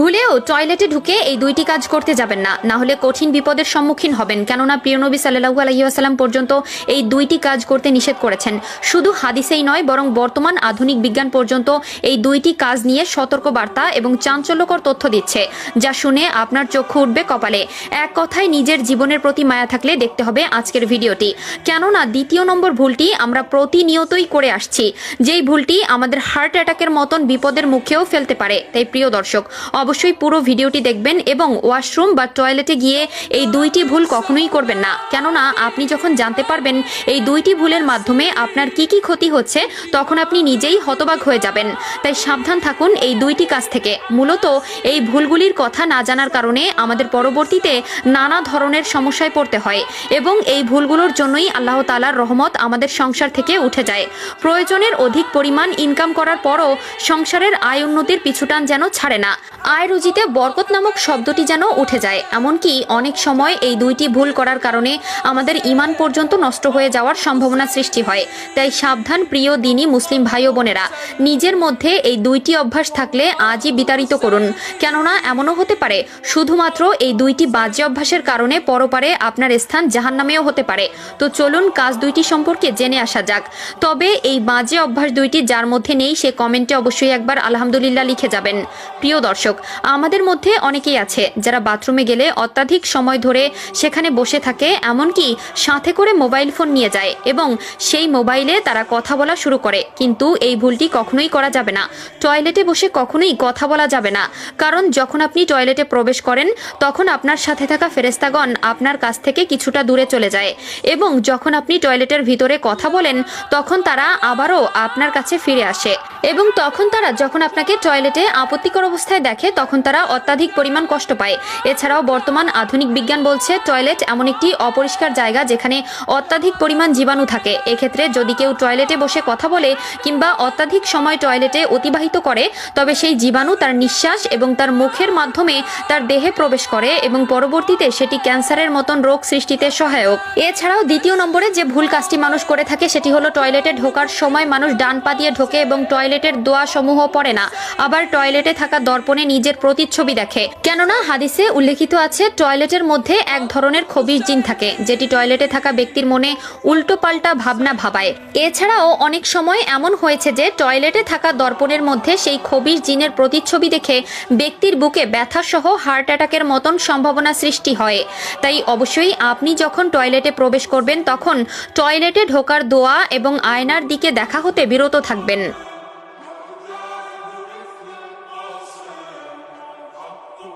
ভুলেও টয়লেটে ঢুকে এই দুইটি কাজ করতে যাবেন না। না হলে কঠিন বিপদের সম্মুখীন হবেন। কেননা প্রিয় নবী সাল্লাহু আলহিহাসাল্লাম পর্যন্ত এই দুইটি কাজ করতে নিষেধ করেছেন। শুধু হাদিসেই নয়, বরং বর্তমান আধুনিক বিজ্ঞান পর্যন্ত এই দুইটি কাজ নিয়ে সতর্ক বার্তা এবং চাঞ্চল্যকর তথ্য দিচ্ছে, যা শুনে আপনার চক্ষু উঠবে কপালে। এক কথায়, নিজের জীবনের প্রতি মায়া থাকলে দেখতে হবে আজকের ভিডিওটি। কেননা, দ্বিতীয় নম্বর ভুলটি আমরা প্রতিনিয়তই করে আসছি। যেই ভুলটি আমাদের হার্ট অ্যাটাকের মতন বিপদের মুখেও ফেলতে পারে, তাই প্রিয় দর্শক অবশ্যই পুরো ভিডিওটি দেখবেন এবং ওয়াশরুম বা টয়লেটে গিয়ে এই দুইটি ভুল কখনোই করবেন না। কেননা, আপনি যখন জানতে পারবেন এই দুইটি ভুলের মাধ্যমে আপনার কি কি ক্ষতি হচ্ছে, তখন আপনি নিজেই হতবাক হয়ে যাবেন। তাই সাবধান থাকুন এই দুইটি কাজ থেকে। মূলত এই ভুলগুলির কথা না জানার কারণে আমাদের পরবর্তীতে নানা ধরনের সমস্যায় পড়তে হয় এবং এই ভুলগুলোর জন্যই আল্লাহ তালার রহমত আমাদের সংসার থেকে উঠে যায়। প্রয়োজনের অধিক পরিমাণ ইনকাম করার পরও সংসারের আয় উন্নতির পিছুটান যেন ছাড়ে না। আয় রুজিতে বরকত নামক শব্দটি যেন উঠে যায়, এমনকি অনেক সময় এই দুইটি ভুল করার কারণে আমাদের ইমান পর্যন্ত নষ্ট হয়ে যাওয়ার সম্ভাবনা সৃষ্টি হয়। তাই সাবধান, প্রিয়, দিনী, মুসলিম ভাই ও বোনেরা, নিজের মধ্যে এই দুইটি অভ্যাস থাকলে আজই বিতাড়িত করুন। কেননা এমনও হতে পারে, শুধুমাত্র এই দুইটি বাজে অভ্যাসের কারণে পরপারে আপনার স্থান জাহান্নামেও হতে পারে। তো চলুন কাজ দুইটি সম্পর্কে জেনে আসা যাক। তবে এই বাজে অভ্যাস দুইটি যার মধ্যে নেই, সে কমেন্টে অবশ্যই একবার আলহামদুলিল্লাহ লিখে যাবেন। প্রিয় দর্শক আমাদের মধ্যে অনেকেই আছে যারা বাথরুমে গেলে অত্যাধিক সময় ধরে সেখানে বসে থাকে, এমনকি সাথে করে মোবাইল ফোন নিয়ে যায় এবং সেই মোবাইলে তারা কথা বলা শুরু করে। কিন্তু এই ভুলটি কখনোই করা যাবে না। টয়লেটে বসে কখনোই কথা বলা যাবে না। কারণ যখন আপনি টয়লেটে প্রবেশ করেন, তখন আপনার সাথে থাকা ফেরেস্তাগণ আপনার কাছ থেকে কিছুটা দূরে চলে যায় এবং যখন আপনি টয়লেটের ভিতরে কথা বলেন, তখন তারা আবারও আপনার কাছে ফিরে আসে এবং তখন তারা যখন আপনাকে টয়লেটে আপত্তিকর অবস্থায় দেখে তখন তারা অত্যাধিক পরিমাণ কষ্ট পায়। এছাড়াও বর্তমান আধুনিক বিজ্ঞান বলছে, টয়লেট এমন একটি অপরিষ্কার জায়গা যেখানে অত্যাধিক পরিমাণ জীবাণু থাকে। এক্ষেত্রে যদি কেউ টয়লেটে বসে কথা বলে কিংবা অত্যাধিক সময় টয়লেটে অতিবাহিত করে, তবে সেই জীবাণু তার নিঃশ্বাস এবং তার মুখের মাধ্যমে তার দেহে প্রবেশ করে এবং পরবর্তীতে সেটি ক্যান্সারের মতন রোগ সৃষ্টিতে সহায়ক। এছাড়াও দ্বিতীয় নম্বরে যে ভুল কাজটি মানুষ করে থাকে, সেটি হলো টয়লেটে ঢোকার সময় মানুষ ডান পা দিয়ে ঢোকে এবং টয়লেটের দোয়া সমূহ পড়ে না। আবার টয়লেটে থাকা দর্পণে নিজের প্রতিচ্ছবি দেখে। কেননা, হাদিসে উল্লেখিত আছে, টয়লেটের মধ্যে এক ধরনের খবির জিন থাকে, যেটি টয়লেটে থাকা ব্যক্তির মনে উল্টো পাল্টা ভাবনা ভাবায়। এছাড়াও অনেক সময় এমন হয়েছে যে, টয়লেটে থাকা দর্পণের মধ্যে সেই খবির জিনের প্রতিচ্ছবি দেখে ব্যক্তির বুকে ব্যথা সহ হার্ট অ্যাটাকের মতন সম্ভাবনা সৃষ্টি হয়। তাই অবশ্যই আপনি যখন টয়লেটে প্রবেশ করবেন, তখন টয়লেটে ঢোকার দোয়া এবং আয়নার দিকে দেখা হতে বিরত থাকবেন।